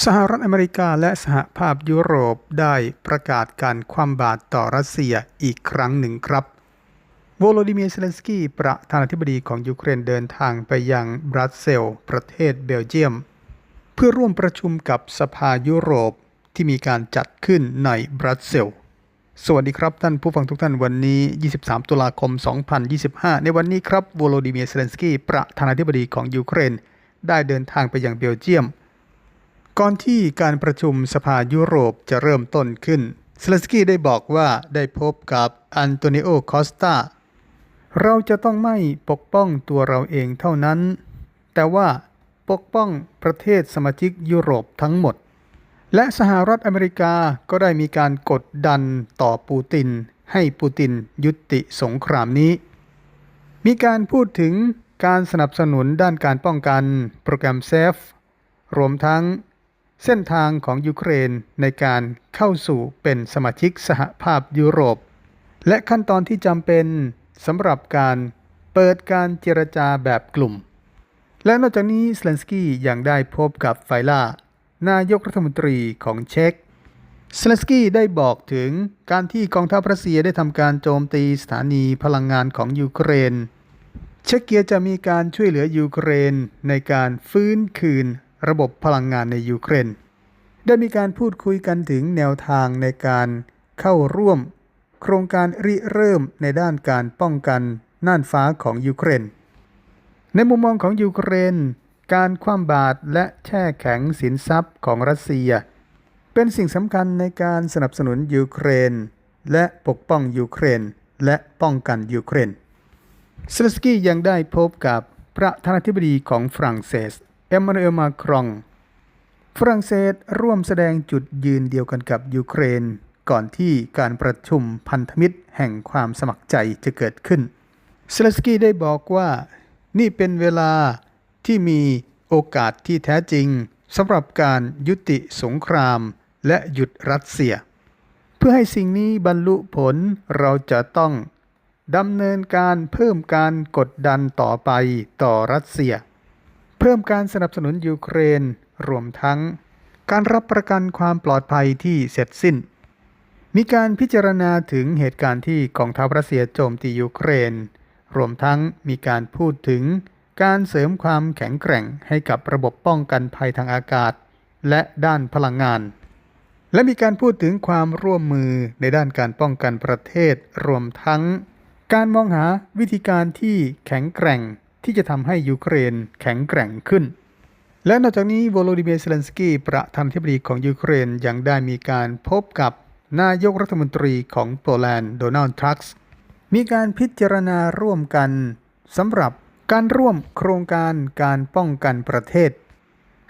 สหรัฐอเมริกาและสหภาพยุโรปได้ประกาศการคว่ำบาตรต่อรัสเซียอีกครั้งหนึ่งครับ โวโลดิเมียร์เซเลนสกี้ประธานาธิบดีของยูเครนเดินทางไปยังบรัสเซลส์ประเทศเบลเยียม เพื่อร่วมประชุมกับสภายุโรปที่มีการจัดขึ้นในบรัสเซลส์สวัสดีครับท่านผู้ฟังทุกท่านวันนี้ 23 ตุลาคม 2025 ในวันนี้ครับโวโลดิเมียร์เซเลนสกี้ประธานาธิบดีของยูเครน ได้เดินทางไปยังเบลเยียม ก่อนที่การประชุมสภายุโรปจะเริ่มต้นขึ้นเซเลสกี้ได้บอกว่าได้พบกับอันโตนิโอคอสตาเราจะต้องไม่ปกป้องตัวเราเองเท่านั้น แต่ว่าปกป้องประเทศสมาชิกยุโรปทั้งหมด และสหรัฐอเมริกาก็ได้มีการกดดันต่อปูติน ให้ปูตินยุติสงครามนี้ มีการพูดถึงการสนับสนุนด้านการป้องกันโปรแกรมเซฟรวมทั้ง เส้นทางของยูเครนในการเข้าสู่เป็นสมาชิกสหภาพยุโรป และขั้นตอนที่จำเป็นสำหรับการเปิดการเจรจาแบบกลุ่ม และนอกจากนี้สเลนสกี้ยังได้พบกับไฟล่านายกรัฐมนตรีของเช็กสเลนสกี้ได้บอกถึงการที่กองทัพรัสเซียได้ทำการโจมตีสถานีพลังงานของยูเครน เช็กเกียจะมีการช่วยเหลือยูเครนในการฟื้นคืน ระบบพลังงานในยูเครน ได้มีการพูดคุยกันถึงแนวทางในการเข้าร่วม โครงการริเริ่มในด้านการป้องกันน่านฟ้าของยูเครน ในมุมมองของยูเครน การคว่ำบาตรและแช่แข็งสินทรัพย์ของรัสเซีย เป็นสิ่งสำคัญในการสนับสนุนยูเครน และปกป้องยูเครน และป้องกันยูเครนเซเลสกี้ยังได้พบกับประธานาธิบดีของฝรั่งเศส เอมมานูเอลมาครอง ฝรั่งเศสร่วมแสดงจุดยืนเดียวกันกับยูเครน ก่อนที่การประชุมพันธมิตรแห่งความสมัครใจจะเกิดขึ้นเซเลสกี้ได้บอกว่า นี่เป็นเวลาที่มีโอกาสที่แท้จริงสำหรับการยุติสงคราม และหยุดรัสเซีย เพื่อให้สิ่งนี้บรรลุผลเราจะต้องดำเนินการเพิ่มการกดดันต่อไปต่อรัสเซีย เพิ่มการสนับสนุนยูเครน รวมทั้ง การรับประกันความปลอดภัยที่เสร็จสิ้น มีการพิจารณาถึงเหตุการณ์ที่กองทัพรัสเซียโจมตียูเครน รวมทั้งมีการพูดถึงการเสริมความแข็งแกร่งให้กับระบบป้องกันภัยทางอากาศ และด้านพลังงาน และมีการพูดถึงความร่วมมือในด้านการป้องกันประเทศ รวมทั้ง การมองหาวิธีการที่แข็งแกร่ง ที่จะทำให้ยูเครนแข็งแกร่งขึ้น และนอกจากนี้โวโลดิเมียร์เซเลนสกี้ประธานาธิบดีของยูเครนยังได้มีการพบกับนายกรัฐมนตรีของโปแลนด์โดนัลด์ทรัคส์มีการพิจารณาร่วมกันสำหรับการร่วมโครงการการป้องกันประเทศ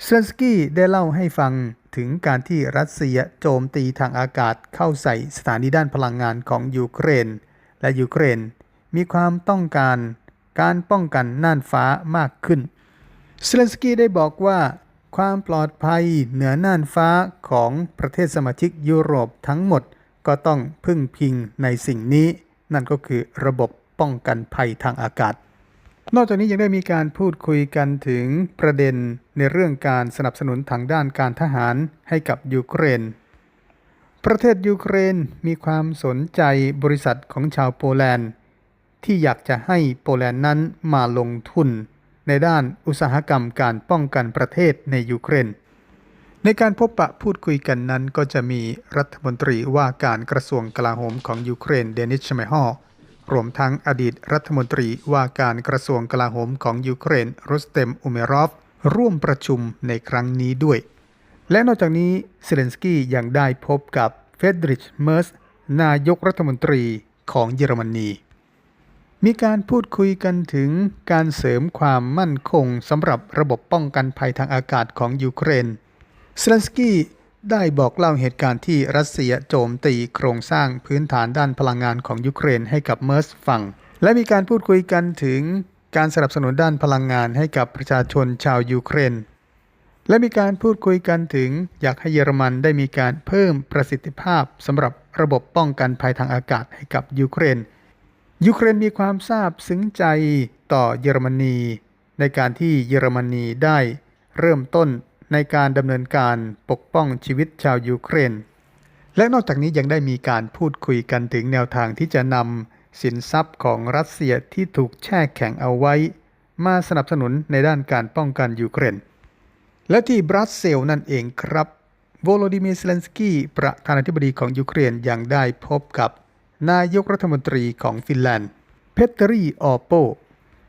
เซเลนสกี้ได้เล่าให้ฟังถึงการที่รัสเซียโจมตีทางอากาศเข้าใส่สถานีด้านพลังงานของยูเครน และยูเครน มีความต้องการ การป้องกันน่านฟ้ามากขึ้นเซเลนสกี้ได้บอกว่า ความปลอดภัยเหนือน่านฟ้าของประเทศสมาชิกยุโรปทั้งหมดก็ต้องพึ่งพิงในสิ่งนี้ นั่นก็คือระบบป้องกันภัยทางอากาศ นอกจากนี้ยังได้มีการพูดคุยกันถึงประเด็นในเรื่องการสนับสนุนทางด้านการทหารให้กับยูเครน ประเทศยูเครนมีความสนใจบริษัทของชาวโปแลนด์ ที่อยากจะให้โปแลนด์นั้นมาลงทุน ในด้านอุตสาหกรรมการป้องกันประเทศในยูเครน ในการพบปะพูดคุยกันนั้นก็จะมีรัฐมนตรีว่าการกระทรวงกลาโหมของยูเครนเดนิสชเมฮอรวมทั้งอดีตรัฐมนตรีว่าการกระทรวงกลาโหมของยูเครนรุสเตมอุเมรอฟ ร่วมประชุมในครั้งนี้ด้วย และนอกจากนี้เซเลนสกี้ยังได้พบกับเฟดริชเมอร์สนายกรัฐมนตรีของเยอรมนี มีการพูดคุยกันถึงการเสริมความมั่นคงสำหรับระบบป้องกันภัยทางอากาศของยูเครนเซเลนสกี้ได้บอกเล่าเหตุการณ์ที่รัสเซียโจมตีโครงสร้างพื้นฐานด้านพลังงานของยูเครนให้กับเมอร์สฟัง และมีการพูดคุยกันถึงการสนับสนุนด้านพลังงานให้กับประชาชนชาวยูเครน และมีการพูดคุยกันถึงอยากให้เยอรมันได้มีการเพิ่มประสิทธิภาพสำหรับระบบป้องกันภัยทางอากาศให้กับยูเครน ยูเครนมีความทราบซึ้งใจต่อเยอรมนี ในการที่เยอรมนีได้เริ่มต้นในการดำเนินการปกป้องชีวิตชาวยูเครน และนอกจากนี้ยังได้มีการพูดคุยกันถึงแนวทางที่จะนำสินทรัพย์ของรัสเซียที่ถูกแช่แข็งเอาไว้ มาสนับสนุนในด้านการป้องกันยูเครน และที่บรัสเซลนั่นเองครับโวโลดิเมีร์เซเลนสกี้ประธานาธิบดีของยูเครนยังได้พบกับ นายกรัฐมนตรีของฟินแลนด์ เพเตอรีออโป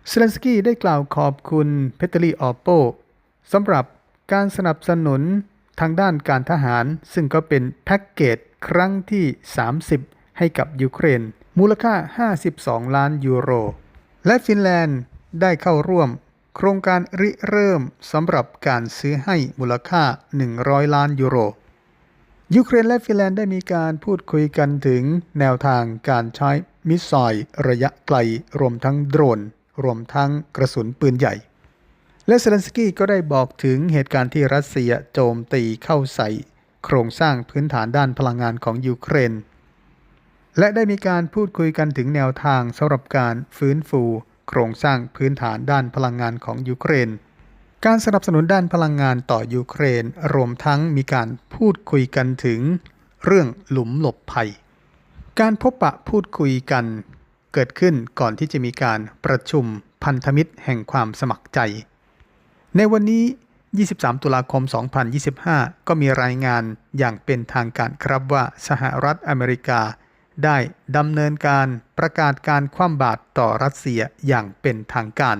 เซเลนสกี้ได้กล่าวขอบคุณเพเตอรีออโปสำหรับการสนับสนุนทางด้านการทหาร ซึ่งก็เป็นแพ็กเกจครั้งที่ 30 ให้กับยูเครน มูลค่า 52 ล้านยูโร และฟินแลนด์ได้เข้าร่วม โครงการริเริ่มสำหรับการซื้อให้มูลค่า 100 ล้านยูโร ยูเครนและฟินแลนด์ได้มีการพูดคุยกันถึงแนวทางการใช้มิสไซล์ระยะไกล รวมทั้งโดรน รวมทั้งกระสุนปืนใหญ่ และเซเลนสกี้ก็ได้บอกถึงเหตุการณ์ที่รัสเซียโจมตีเข้าใส่ โครงสร้างพื้นฐานด้านพลังงานของยูเครน และได้มีการพูดคุยกันถึงแนวทางสำหรับการฟื้นฟู โครงสร้างพื้นฐานด้านพลังงานของยูเครน การสนับสนุนด้านพลังงานต่อยูเครน รวมทั้งมีการพูดคุยกันถึงเรื่องหลุมหลบภัย การพบปะพูดคุยกันเกิดขึ้นก่อนที่จะมีการประชุมพันธมิตรแห่งความสมัครใจ ในวันนี้ 23 ตุลาคม 2025 ก็มีรายงานอย่างเป็นทางการครับว่าสหรัฐอเมริกา ได้ดำเนินการประกาศการคว่ำบาตรต่อรัสเซียอย่างเป็นทางการ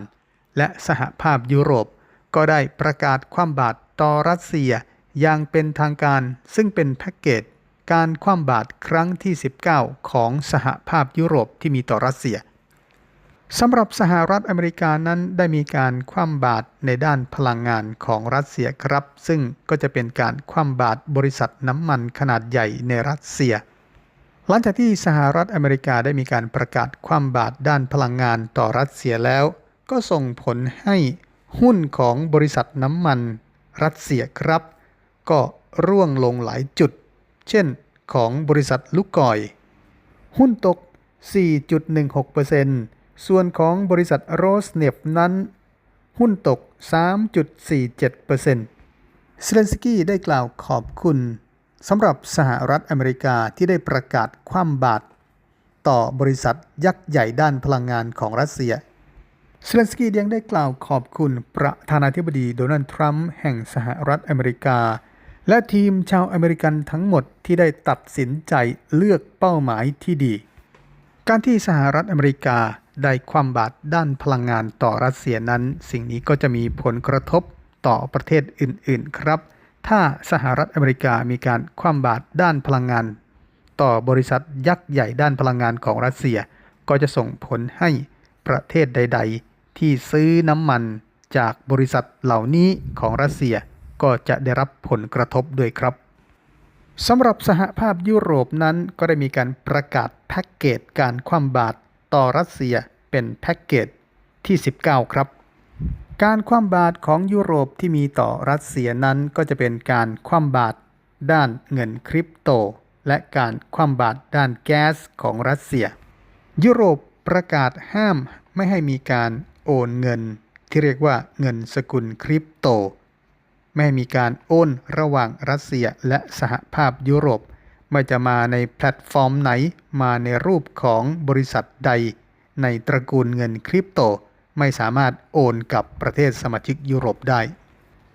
และสหภาพยุโรป ก็ได้ประกาศคว่ำบาตรต่อรัสเซียอย่างเป็นทางการซึ่งเป็นแพ็กเกจการคว่ำบาตรครั้งที่ 19 ของสหภาพยุโรปที่มีต่อรัสเซียสำหรับสหรัฐอเมริกานั้นได้มีการคว่ำบาตรในด้านพลังงานของรัสเซียครับ ซึ่งก็จะเป็นการคว่ำบาตรบริษัทน้ำมันขนาดใหญ่ในรัสเซีย หลังจากที่สหรัฐอเมริกาได้มีการประกาศคว่ำบาตรด้านพลังงานต่อรัสเซียแล้ว ก็ส่งผลให้ หุ้นของบริษัทน้ำมันรัสเซียครับ ก็ร่วงลงหลายจุด เช่นของบริษัทลูกก่อย หุ้นตก 4.16%ส่วนของบริษัทโรสเนฟนั้น หุ้นตก 3.47%เซเลนสกี้ได้กล่าวขอบคุณสำหรับสหรัฐอเมริกาที่ได้ประกาศคว่ำบาตรต่อบริษัทยักษ์ใหญ่ด้านพลังงานของรัสเซีย เซเลนสกี้ยังได้กล่าวขอบคุณประธานาธิบดีโดนัลด์ทรัมป์แห่งสหรัฐอเมริกา และทีมชาวอเมริกันทั้งหมดที่ได้ตัดสินใจเลือกเป้าหมายที่ดี การที่สหรัฐอเมริกาได้ความบาตรด้านพลังงานต่อรัสเซียนั้น สิ่งนี้ก็จะมีผลกระทบต่อประเทศอื่น ๆ ครับ ถ้าสหรัฐอเมริกามีการคว่ำบาตรด้านพลังงาน ต่อบริษัทยักษ์ใหญ่ด้านพลังงานของรัสเซีย ก็จะส่งผลให้ประเทศใด ๆ ที่ซื้อน้ำมันจากบริษัทเหล่านี้ของรัสเซียก็จะได้รับผลกระทบด้วยครับสำหรับสหภาพยุโรปนั้นก็ได้มีการประกาศแพ็กเกจการคว่ำบาตรต่อรัสเซียเป็นแพ็กเกจที่ 19 ครับ การคว่ำบาตรของยุโรปที่มีต่อรัสเซียนั้นก็จะเป็นการคว่ำบาตรด้านเงินคริปโต และการคว่ำบาตรด้านแก๊สของรัสเซีย ยุโรปประกาศห้าม ไม่ให้มีการโอนเงิน ที่เรียกว่าเงินสกุลคริปโต ไม่ให้มีการโอนระหว่างรัสเซียและสหภาพยุโรปไม่จะมาในแพลตฟอร์มไหนมาในรูปของบริษัทใด ในตระกูลเงินคริปโต ไม่สามารถโอนกับประเทศสมาชิกยุโรปได้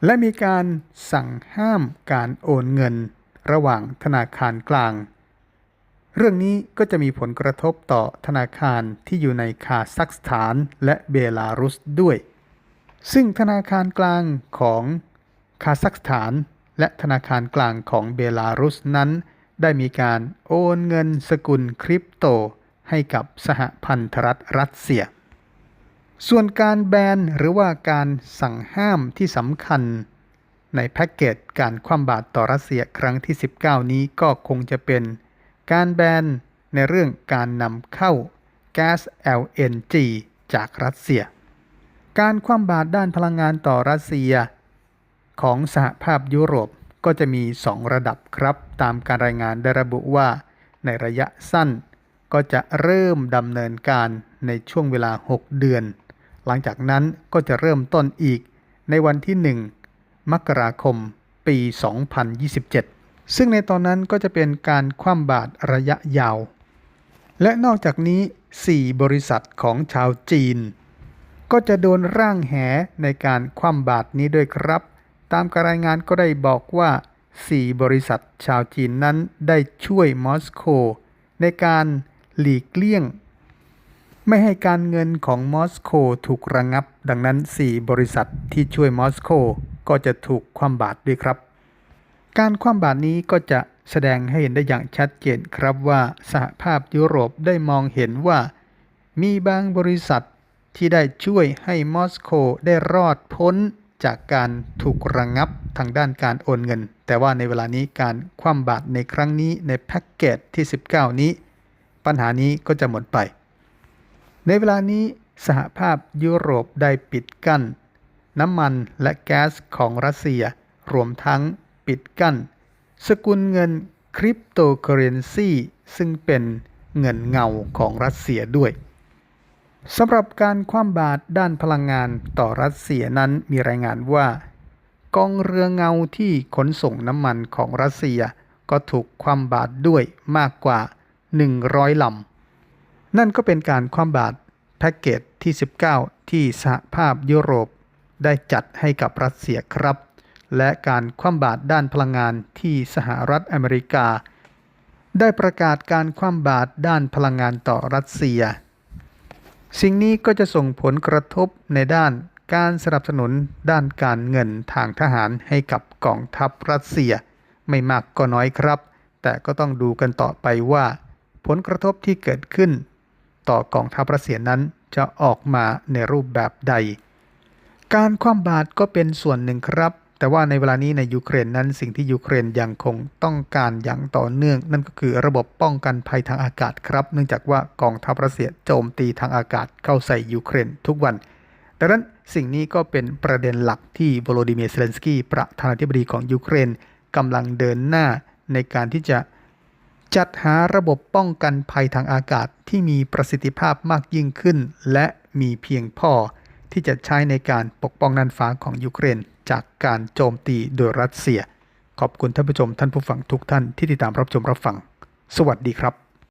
และมีการสั่งห้ามการโอนเงิน ระหว่างธนาคารกลาง เรื่องนี้ก็จะมีผลกระทบต่อธนาคารที่อยู่ในคาซัคสถานและเบลารุสด้วย ซึ่งธนาคารกลางของคาซัคสถาน และธนาคารกลางของเบลารุสนั้น ได้มีการโอนเงินสกุลคริปโต ให้กับสหพันธรัฐรัสเซีย ส่วนการแบนหรือว่าการสั่งห้ามที่สำคัญ ในแพ็กเกจการคว่ำบาตรต่อรัสเซียครั้งที่ 19 นี้ก็คงจะเป็น การแบนในเรื่องการนำเข้าแก๊ส LNG จากรัสเซีย การคว่ำบาตรด้านพลังงานต่อรัสเซีย ของสหภาพยุโรปก็จะมี 2 ระดับครับ ตามการรายงานได้ระบุว่า ในระยะสั้นก็จะเริ่มดำเนินการในช่วงเวลา 6 เดือน หลังจากนั้นก็จะเริ่มต้นอีกในวันที่ 1 มกราคม ปี 2027 ซึ่งในตอนนั้นก็จะเป็นการคว่ำบาตรระยะยาว และนอกจากนี้ 4 บริษัทของชาวจีน ก็จะโดนร่างแหในการคว่ำบาตรนี้ด้วยครับ ตามการรายงานก็ได้บอกว่า 4 บริษัทชาวจีนนั้นได้ช่วยมอสโกในการหลีกเลี่ยง ไม่ให้การเงินของมอสโกถูกระงงับ ดังนั้น 4 บริษัทที่ช่วยมอสโกก็จะถูกคว่ำบาตรด้วยครับ การคว่ำบาตรนี้ก็จะแสดงให้เห็นได้อย่างชัดเจนครับว่าสหภาพยุโรปได้มองเห็นว่า มีบางบริษัทที่ได้ช่วยให้มอสโกได้รอดพ้นจากการถูกระงงับทางด้านการโอนเงิน แต่ว่าในเวลานี้การคว่ำบาตรในครั้งนี้ในแพ็กเกจที่ 19 นี้ ปัญหานี้ก็จะหมดไป ในเวลานี้สหภาพยุโรปได้ปิดกั้น น้ำมันและแก๊สของรัสเซีย รวมทั้ง ปิดกั้น สกุลเงินคริปโตเคอเรนซีซึ่งเป็นเงินเงาของรัสเซียด้วยสำหรับการคว่ำบาตรด้านพลังงานต่อรัสเซียนั้นมีรายงานว่า กองเรือเงาที่ขนส่งน้ำมันของรัสเซียก็ถูกคว่ำบาตรด้วยมากกว่า 100ลำนั่นก็เป็นการคว่ำบาตรแพ็กเกจที่ 19 ที่สหภาพยุโรปได้จัดให้กับรัสเซียครับ และการคว่ำบาตรด้านพลังงานที่สหรัฐอเมริกา ได้ประกาศการคว่ำบาตรด้านพลังงานต่อรัสเซีย สิ่งนี้ก็จะส่งผลกระทบในด้านการสนับสนุนด้านการเงินทางทหารให้กับกองทัพรัสเซีย ไม่มากก็น้อยครับ แต่ก็ต้องดูกันต่อไปว่า ผลกระทบที่เกิดขึ้น ต่อกองทัพรัสเซียนั้นจะออกมาในรูปแบบใด การคว่ำบาตรก็เป็นส่วนหนึ่งครับ แต่ว่าในเวลานี้ในยูเครนนั้นสิ่งที่ยูเครนยังคงต้องการอย่างต่อเนื่อง นั่นก็คือระบบป้องกันภัยทางอากาศครับ เนื่องจากว่ากองทัพรัสเซียโจมตีทางอากาศเข้าใส่ยูเครนทุกวัน ดังนั้นสิ่งนี้ก็เป็นประเด็นหลักที่โวโลดิเมียร์เซเลนสกี้ประธานาธิบดีของยูเครนกำลังเดินหน้าในการที่จะจัดหาระบบป้องกันภัยทางอากาศที่มีประสิทธิภาพมากยิ่งขึ้น และมีเพียงพอที่จะใช้ในการปกป้องน่านฟ้าของยูเครน จากการโจมตีโดยรัสเซีย ขอบคุณท่านผู้ชมท่านผู้ฟังทุกท่านที่ติดตามรับชมรับฟัง สวัสดีครับ